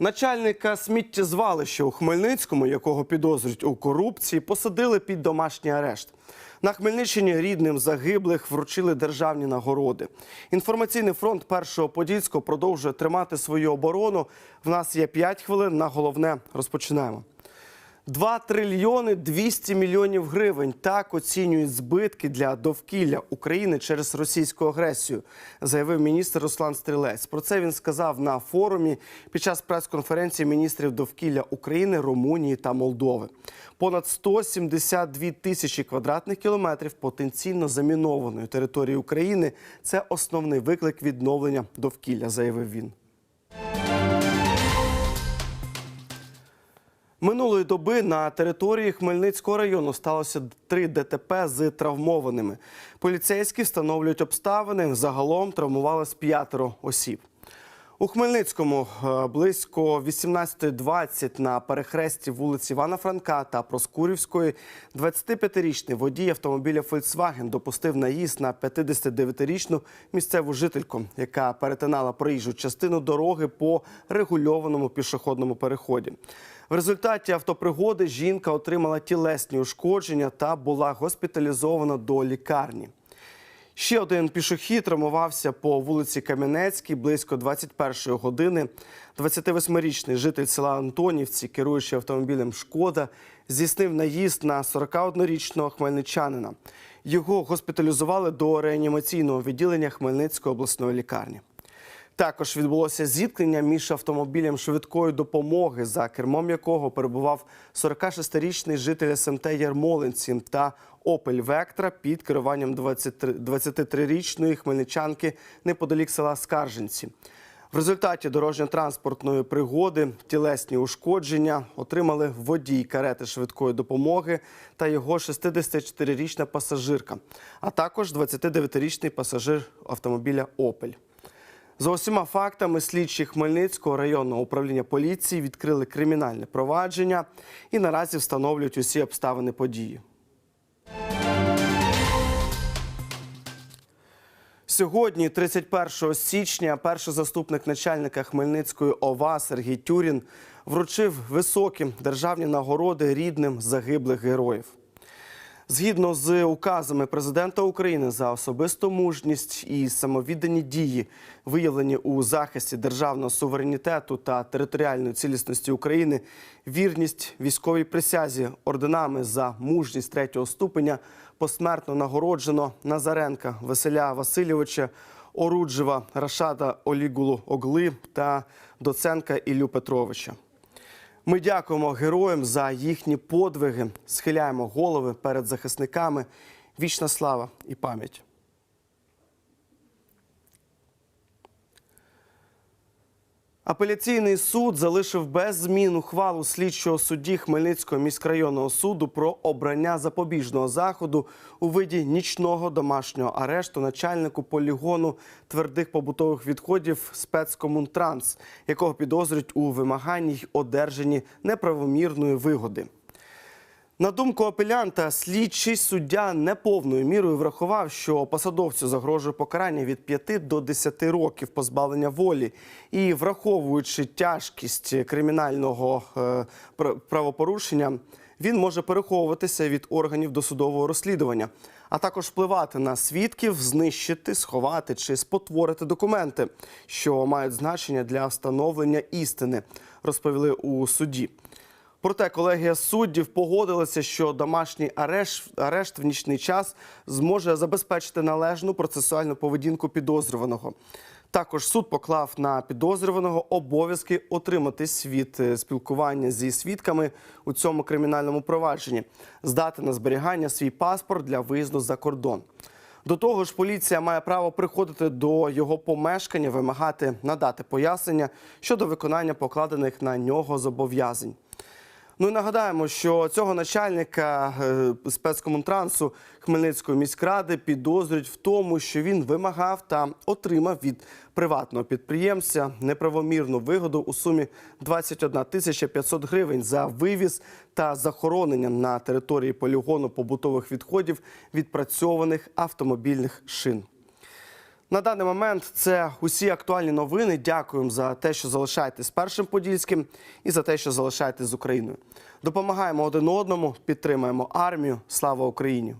Начальника сміттєзвалища у Хмельницькому, якого підозрюють у корупції, посадили під домашній арешт. На Хмельниччині рідним загиблих вручили державні нагороди. Інформаційний фронт першого подільського продовжує тримати свою оборону. В нас є 5 хвилин. На головне розпочинаємо. 2 трильйони 200 мільйонів гривень. Так оцінюють збитки для довкілля України через російську агресію, заявив міністр Руслан Стрілець. Про це він сказав на форумі під час прес-конференції міністрів довкілля України, Румунії та Молдови. Понад 172 тисячі квадратних кілометрів потенційно замінованої території України це основний виклик відновлення довкілля, заявив він. Минулої доби на території Хмельницького району сталося три ДТП з травмованими. Поліцейські встановлюють обставини. Загалом травмувалось п'ятеро осіб. У Хмельницькому е, близько 18.20 на перехресті вулиці Івана Франка та Проскурівської 25-річний водій автомобіля Volkswagen допустив наїзд на 59-річну місцеву жительку, яка перетинала проїжджу частину дороги по регульованому пішохідному переході. В результаті автопригоди жінка отримала тілесні ушкодження та була госпіталізована до лікарні. Ще один пішохід травмувався по вулиці Кам'янецькій близько 21-ї години. 28-річний житель села Антонівці, керуючи автомобілем Шкода, здійснив наїзд на 41-річного хмельничанина. Його госпіталізували до реанімаційного відділення Хмельницької обласної лікарні. Також відбулося зіткнення між автомобілем швидкої допомоги, за кермом якого перебував 46-річний житель СМТ Ярмолинці та Опель Вектра під керуванням 23 23-річної хмельничанки неподалік села Скарженці. В результаті дорожньо-транспортної пригоди тілесні ушкодження отримали водій карети швидкої допомоги та його 64-річна пасажирка, а також 29-річний пасажир автомобіля Опель. За усіма фактами слідчі Хмельницького районного управління поліції відкрили кримінальне провадження і наразі встановлюють усі обставини події. Сьогодні, 31 січня, перший заступник начальника Хмельницької ОВА Сергій Тюрін вручив високі державні нагороди рідним загиблих героїв. Згідно з указами президента України за особисту мужність і самовіддані дії, виявлені у захисті державного суверенітету та територіальної цілісності України, вірність військовій присязі орденами за мужність третього ступеня посмертно нагороджено Назаренка Василя Васильовича, Оруджева Рашада Олігулу Огли та Доценка Іллю Петровича. Ми дякуємо героям за їхні подвиги, схиляємо голови перед захисниками. Вічна слава і пам'ять. Апеляційний суд залишив без змін ухвалу слідчого судді Хмельницького міськрайонного суду про обрання запобіжного заходу у виді нічного домашнього арешту начальнику полігону твердих побутових відходів спецкомунтранс, якого підозрюють у вимаганні й одержанні неправомірної вигоди. На думку апелянта, слідчий суддя неповною мірою врахував, що посадовцю загрожує покарання від 5 до 10 років позбавлення волі, і враховуючи тяжкість кримінального е, правопорушення, він може переховуватися від органів досудового розслідування, а також впливати на свідків, знищити, сховати чи спотворити документи, що мають значення для встановлення істини, розповіли у суді. Проте колегія суддів погодилася, що домашній арешт, арешт в нічний час зможе забезпечити належну процесуальну поведінку підозрюваного. Також суд поклав на підозрюваного обов'язки отриматись від е, спілкування зі свідками у цьому кримінальному провадженні, здати на зберігання свій паспорт для виїзду за кордон. До того ж, поліція має право приходити до його помешкання, вимагати надати пояснення щодо виконання покладених на нього зобов'язань. Ну і нагадаємо, що цього начальника е, спецкомунтрансу Хмельницької міськради підозрюють в тому, що він вимагав та отримав від приватного підприємця неправомірну вигоду у сумі 21 тисяча 500 гривень за вивіз та захоронення на території полігону побутових відходів відпрацьованих автомобільних шин. На даний момент це усі актуальні новини. Дякуємо за те, що залишаєтесь першим подільським і за те, що залишаєтесь з Україною. Допомагаємо один одному, підтримаємо армію. Слава Україні!